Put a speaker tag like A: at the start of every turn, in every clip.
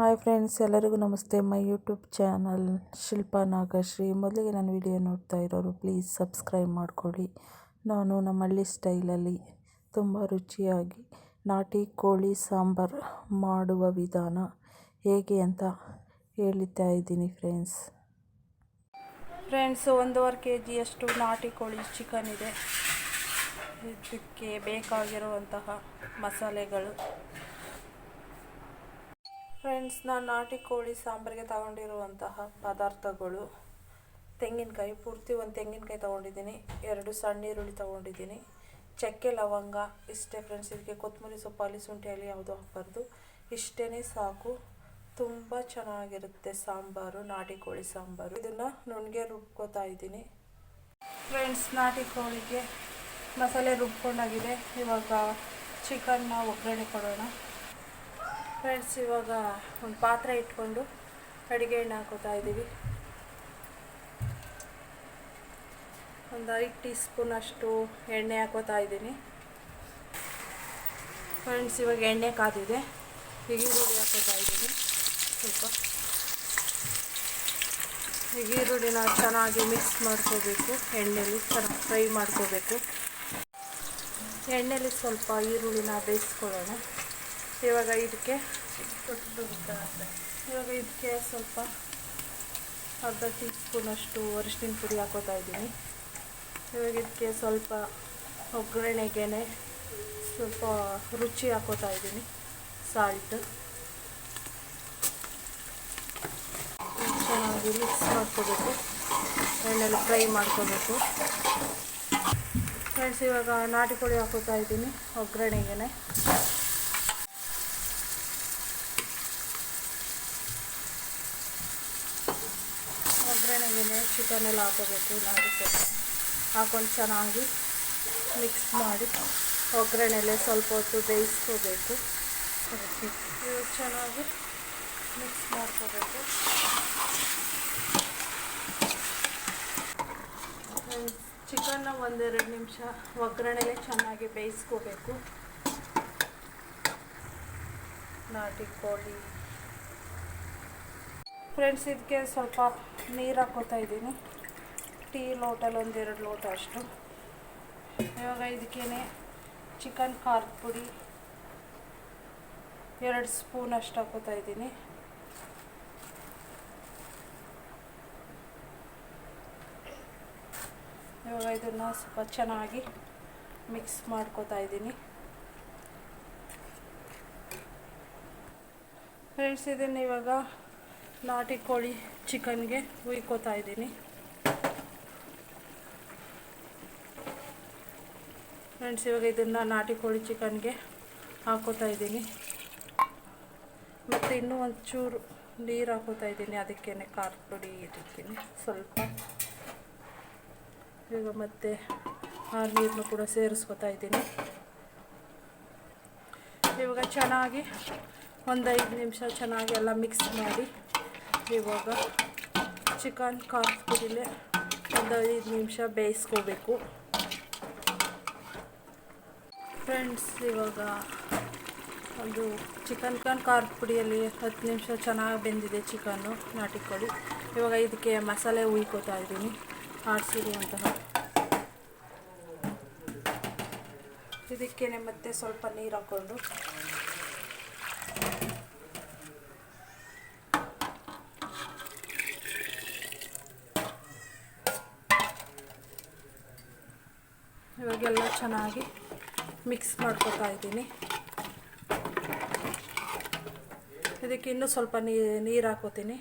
A: Hi friends, ಎಲ್ಲರಿಗೂ ನಮಸ್ತೆ. My YouTube channel Shilpa Nagashri. ಮೊದಲಿಗೆ ನಾನು ವಿಡಿಯೋ ನೋಡ್ತಾ ಇರೋರು ಪ್ಲೀಸ್ ಸಬ್ಸ್ಕ್ರೈಬ್ ಮಾಡಿಕೊಳ್ಳಿ. ನಾನು ನಮ್ಮ ಹಳ್ಳಿ ಸ್ಟೈಲಲ್ಲಿ ತುಂಬ ರುಚಿಯಾಗಿ ನಾಟಿ ಕೋಳಿ ಸಾಂಬಾರು ಮಾಡುವ ವಿಧಾನ ಹೇಗೆ ಅಂತ ಹೇಳ್ತಾ ಇದ್ದೀನಿ ಫ್ರೆಂಡ್ಸ್ ಫ್ರೆಂಡ್ಸ್ ಒಂದೂವರೆ ಕೆ ಜಿಯಷ್ಟು ನಾಟಿ ಕೋಳಿ ಚಿಕನ್ ಇದೆ. ಇದಕ್ಕೆ ಬೇಕಾಗಿರುವಂತಹ ಮಸಾಲೆಗಳು. ಫ್ರೆಂಡ್ಸ್ ನಾನು ನಾಟಿ ಕೋಳಿ ಸಾಂಬಾರಿಗೆ ತಗೊಂಡಿರುವಂತಹ ಪದಾರ್ಥಗಳು. ತೆಂಗಿನಕಾಯಿ, ಪೂರ್ತಿ ಒಂದು ತೆಂಗಿನಕಾಯಿ ತೊಗೊಂಡಿದ್ದೀನಿ. ಎರಡು ಸಣ್ಣ ಈರುಳ್ಳಿ ತೊಗೊಂಡಿದ್ದೀನಿ. ಚಕ್ಕೆ, ಲವಂಗ, ಇಷ್ಟೇ ಫ್ರೆಂಡ್ಸ್ ಇದಕ್ಕೆ ಕೊತ್ತಂಬರಿ ಸೊಪ್ಪು ಅಲ್ಲಿ ಶುಂಠಿ ಅಲ್ಲಿ ಯಾವುದೂ ಹಾಕ್ಬಾರ್ದು. ಇಷ್ಟೇ ಸಾಕು. ತುಂಬ ಚೆನ್ನಾಗಿರುತ್ತೆ ಸಾಂಬಾರು, ನಾಟಿ ಕೋಳಿ ಸಾಂಬಾರು. ಇದನ್ನು ನುಣ್ಣಗೆ ರುಬ್ಕೋತಾ ಇದ್ದೀನಿ. ಫ್ರೆಂಡ್ಸ್ ನಾಟಿ ಕೋಳಿಗೆ ಮಸಾಲೆ ರುಬ್ಕೊಂಡಾಗಿದೆ. ಇವಾಗ ಚಿಕನ್ನ ಒಗ್ಗರಣೆ ಕೊಡೋಣ. ಫ್ರೆಂಡ್ಸ್ ಇವಾಗ ಒಂದು ಪಾತ್ರೆ ಇಟ್ಕೊಂಡು ಅಡುಗೆ ಎಣ್ಣೆ ಹಾಕೋತಾ ಇದ್ದೀವಿ ಒಂದು ಐದು ಟೀ ಸ್ಪೂನ್ ಅಷ್ಟು ಎಣ್ಣೆ ಹಾಕೋತಾ ಇದ್ದೀನಿ ಫ್ರೆಂಡ್ಸ್ ಇವಾಗ ಎಣ್ಣೆ ಕಾದಿದೆ. ಈರುಳ್ಳಿ ಹಾಕೋತಾ ಇದ್ದೀನಿ ಸ್ವಲ್ಪ. ಈರುಳ್ಳಿನ ಚೆನ್ನಾಗಿ ಮಿಕ್ಸ್ ಮಾಡ್ಕೋಬೇಕು. ಎಣ್ಣೆಲಿ ಚೆನ್ನಾಗಿ ಫ್ರೈ ಮಾಡ್ಕೋಬೇಕು. ಎಣ್ಣೆಲಿ ಸ್ವಲ್ಪ ಈರುಳ್ಳಿನ ಬೇಯಿಸ್ಕೊಳ್ಳೋಣ. ಇವಾಗ ಇದಕ್ಕೆ ಇವಾಗ ಇದಕ್ಕೆ ಸ್ವಲ್ಪ ಅರ್ಧ ಟೀ ಸ್ಪೂನಷ್ಟು ಅರಿಶಿನ ಪುಡಿ ಹಾಕೋತಾ ಇದ್ದೀನಿ. ಇವಾಗ ಇದಕ್ಕೆ ಸ್ವಲ್ಪ ಒಗ್ಗರಣೆಗೆ ಸ್ವಲ್ಪ ರುಚಿ ಹಾಕೋತಾ ಇದ್ದೀನಿ. ಸಾಲ್ಟ್ ಚೆನ್ನಾಗಿ ಮಿಕ್ಸ್ ಮಾಡ್ಕೋಬೇಕು. ಎಣ್ಣೆಲ್ಲ ಫ್ರೈ ಮಾಡ್ಕೋಬೇಕು. ಫ್ರೆಂಡ್ಸ್ ಇವಾಗ ನಾಟಿ ಕೋಳಿ ಹಾಕೋತಾ ಇದ್ದೀನಿ ಒಗ್ಗರಣೆಗೆ ಒಗ್ಗರಣೆಗೆ ಚಿಕನೆಲ್ಲ ಹಾಕೋಬೇಕು ನಾಟಿ ಹಾಕೊಂಡು ಚೆನ್ನಾಗಿ ಮಿಕ್ಸ್ ಮಾಡಿ ಒಗ್ಗರಣೆಲೆ ಸ್ವಲ್ಪ ಹೊತ್ತು ಬೇಯಿಸ್ಕೋಬೇಕು. ಇವಾಗ ಚೆನ್ನಾಗಿ ಮಿಕ್ಸ್ ಮಾಡ್ಕೋಬೇಕು. ಚಿಕನ್ನ ಒಂದೆರಡು ನಿಮಿಷ ಒಗ್ಗರಣೆಲೆ ಚೆನ್ನಾಗಿ ಬೇಯಿಸ್ಕೋಬೇಕು. ನಾಟಿ ಕೋಳಿ ಫ್ರೆಂಡ್ಸ್ ಇದಕ್ಕೆ ಸ್ವಲ್ಪ ನೀರು ಹಾಕೋತಾ ಇದ್ದೀನಿ. ಟೀ ಲೋಟಲ್ಲಿ ಒಂದೆರಡು ಲೋಟ ಅಷ್ಟು. ಇವಾಗ ಇದಕ್ಕೇ ಚಿಕನ್ ಖಾರದ ಪುಡಿ, ಎರಡು ಸ್ಪೂನ್ ಅಷ್ಟು ಹಾಕೋತಾ ಇದ್ದೀನಿ. ಇವಾಗ ಇದನ್ನು ಸ್ವಲ್ಪ ಚೆನ್ನಾಗಿ ಮಿಕ್ಸ್ ಮಾಡ್ಕೋತಾ ಇದ್ದೀನಿ. ಫ್ರೆಂಡ್ಸ್ ಇದನ್ನು ಇವಾಗ ನಾಟಿ ಕೋಳಿ ಚಿಕನ್ಗೆ ಹುಯ್ಕೋತಾ ಇದ್ದೀನಿ. ಫ್ರೆಂಡ್ಸ್, ಇವಾಗ ಇದನ್ನು ನಾಟಿ ಕೋಳಿ ಚಿಕನ್ಗೆ ಹಾಕೋತಾ ಇದ್ದೀನಿ. ಮತ್ತು ಇನ್ನೂ ಒಂಚೂರು ನೀರು ಹಾಕೋತಾ ಇದ್ದೀನಿ. ಅದಕ್ಕೇ ಖಾರ ಪುಡಿ ಇಟ್ಟಿರ್ತೀನಿ ಸ್ವಲ್ಪ. ಇವಾಗ ಮತ್ತೆ ಆ ನೀರನ್ನು ಕೂಡ ಸೇರಿಸ್ಕೊತಾ ಇದ್ದೀನಿ. ಇವಾಗ ಚೆನ್ನಾಗಿ ಒಂದು ಐದು ನಿಮಿಷ ಚೆನ್ನಾಗಿ ಎಲ್ಲ ಮಿಕ್ಸ್ ಮಾಡಿ ಇವಾಗ ಚಿಕನ್ ಪುಡಿಲೆ ಒಂದು ಐದು ನಿಮಿಷ ಬೇಯಿಸ್ಕೋಬೇಕು. ಫ್ರೆಂಡ್ಸ್ ಇವಾಗ ಒಂದು ಚಿಕನ್ ಕನ್ ಖಾರದ ಪುಡಿಯಲ್ಲಿ ಹತ್ತು ನಿಮಿಷ ಚೆನ್ನಾಗಿ ಬೆಂದಿದೆ ಚಿಕನ್ನು, ನಾಟಿ ಕೋಳಿ. ಇವಾಗ ಇದಕ್ಕೆ ಮಸಾಲೆ ಉಯ್ಕೋತಾ ಇದ್ದೀನಿ ಹಾಕಿಸ್ತೀನಿ ಅಂತ ಇದಕ್ಕೇನೆ ಮತ್ತೆ ಸ್ವಲ್ಪ ನೀರು ಹಾಕ್ಕೊಂಡು ಇವಾಗೆಲ್ಲ ಚೆನ್ನಾಗಿ ಮಿಕ್ಸ್ ಮಾಡ್ಕೊತಾ ಇದ್ದೀನಿ. ಇದಕ್ಕೆ ಇನ್ನೂ ಸ್ವಲ್ಪ ನೀರು ಹಾಕೋತೀನಿ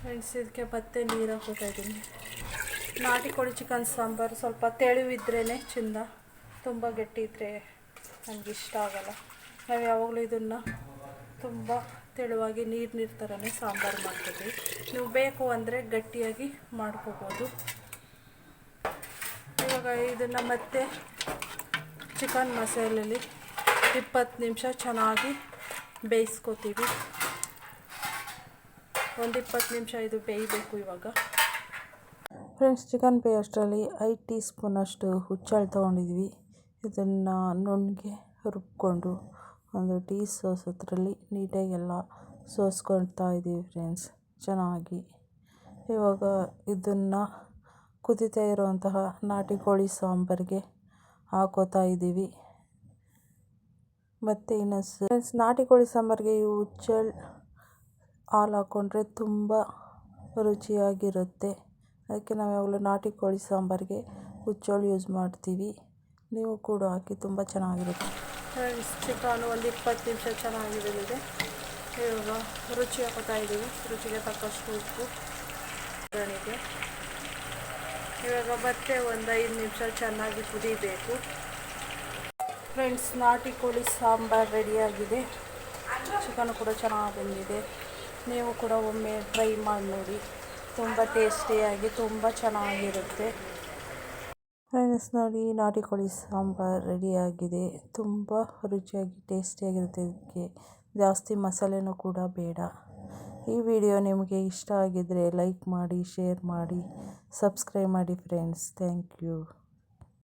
A: ಫ್ರೆಂಡ್ಸ್ ಇದಕ್ಕೆ ಮತ್ತೆ ನೀರು ಹಾಕೋತಾ ಇದ್ದೀನಿ. ನಾಟಿ ಕೋಳಿ ಚಿಕನ್ ಸಾಂಬಾರು ಸ್ವಲ್ಪ ತೆಳುವಿದ್ರೇ ಚಿಂದ. ತುಂಬ ಗಟ್ಟಿ ಇದ್ದರೆ ನನಗೆ ಇಷ್ಟ ಆಗಲ್ಲ. ನಾವು ಯಾವಾಗಲೂ ಇದನ್ನು ತುಂಬ ತೆಳುವಾಗಿ ನೀರು ನೀರು ಥರನೇ ಸಾಂಬಾರು ಮಾಡ್ತೀವಿ. ನೀವು ಬೇಕು ಅಂದರೆ ಗಟ್ಟಿಯಾಗಿ ಮಾಡ್ಕೋಬೋದು. ಇವಾಗ ಇದನ್ನು ಮತ್ತೆ ಚಿಕನ್ ಮಸಾಲೆಯಲ್ಲಿ ಇಪ್ಪತ್ತು ನಿಮಿಷ ಚೆನ್ನಾಗಿ ಬೇಯಿಸ್ಕೋತೀವಿ. ಒಂದು ಇಪ್ಪತ್ತು ನಿಮಿಷ ಇದು ಬೇಯಬೇಕು ಇವಾಗ. ಫ್ರೆಂಡ್ಸ್, ಚಿಕನ್ ಪೇಸ್ಟಲ್ಲಿ ಐದು ಟೀ ಸ್ಪೂನಷ್ಟು ಹುಚ್ಚಳು ತೊಗೊಂಡಿದ್ವಿ. ಇದನ್ನು ನುಣ್ಣಗೆ ರುಬ್ಕೊಂಡು ಒಂದು ಟೀ ಸೋಸೋದ್ರಲ್ಲಿ ನೀಟಾಗಿ ಎಲ್ಲ ಸೋಸ್ಕೊಳ್ತಾ ಇದ್ದೀವಿ ಫ್ರೆಂಡ್ಸ್, ಚೆನ್ನಾಗಿ. ಇವಾಗ ಇದನ್ನು ಕುದೀತಾ ಇರುವಂತಹ ನಾಟಿ ಕೋಳಿ ಸಾಂಬಾರಿಗೆ ಹಾಕೋತಾ ಇದ್ದೀವಿ. ಮತ್ತು ಇನ್ನು ಫ್ರೆಂಡ್ಸ್, ನಾಟಿ ಕೋಳಿ ಸಾಂಬಾರಿಗೆ ಈ ಹುಚ್ಚೆಳ್ ಹಾಲು ಹಾಕ್ಕೊಂಡ್ರೆ ತುಂಬ ರುಚಿಯಾಗಿರುತ್ತೆ. ಅದಕ್ಕೆ ನಾವು ಯಾವಾಗಲೂ ನಾಟಿ ಕೋಳಿ ಸಾಂಬಾರಿಗೆ ಹುಚ್ಚೆಳ್ಳು ಯೂಸ್ ಮಾಡ್ತೀವಿ. ನೀವು ಕೂಡ ಹಾಕಿ ತುಂಬ ಚೆನ್ನಾಗಿರುತ್ತೆ. ಫ್ರೆಂಡ್ಸ್ ಚಿಕನ್ ಒಂದು ಇಪ್ಪತ್ತು ನಿಮಿಷ ಚೆನ್ನಾಗಿ ಇವಾಗ ರುಚಿ ಹಾಕೋತಾ ಇದ್ದೀವಿ. ರುಚಿಗೆ ತಕ್ಕಷ್ಟು ಉಪ್ಪು ಒಗ್ಗರಣೆಗೆ ಇವಾಗ ಮತ್ತೆ ಒಂದು ಐದು ನಿಮಿಷ ಚೆನ್ನಾಗಿ ಕುದಿಬೇಕು. ಫ್ರೆಂಡ್ಸ್ ನಾಟಿ ಕೋಳಿ ಸಾಂಬಾರು ರೆಡಿಯಾಗಿದೆ ಚಿಕನ್ ಕೂಡ ಚೆನ್ನಾಗಿ ಬಂದಿದೆ. ನೀವು ಕೂಡ ಒಮ್ಮೆ ಟ್ರೈ ಮಾಡಿ ನೋಡಿ. ತುಂಬ ಟೇಸ್ಟಿಯಾಗಿ ತುಂಬ ಚೆನ್ನಾಗಿರುತ್ತೆ. ಫ್ರೆಂಡ್ಸ್ ನೋಡಿ, ನಾಟಿ ಕೋಳಿ ಸಾಂಬಾರು ರೆಡಿಯಾಗಿದೆ ತುಂಬ ರುಚಿಯಾಗಿ ಟೇಸ್ಟಿಯಾಗಿರುತ್ತೆ ಇದಕ್ಕೆ ಜಾಸ್ತಿ ಮಸಾಲೆನೂ ಕೂಡ ಬೇಡ. ಈ ವಿಡಿಯೋ ನಿಮಗೆ ಇಷ್ಟ ಆಗಿದ್ದರೆ ಲೈಕ್ ಮಾಡಿ ಶೇರ್ ಮಾಡಿ ಸಬ್ಸ್ಕ್ರೈಬ್ ಮಾಡಿ ಫ್ರೆಂಡ್ಸ್ ಥ್ಯಾಂಕ್ ಯು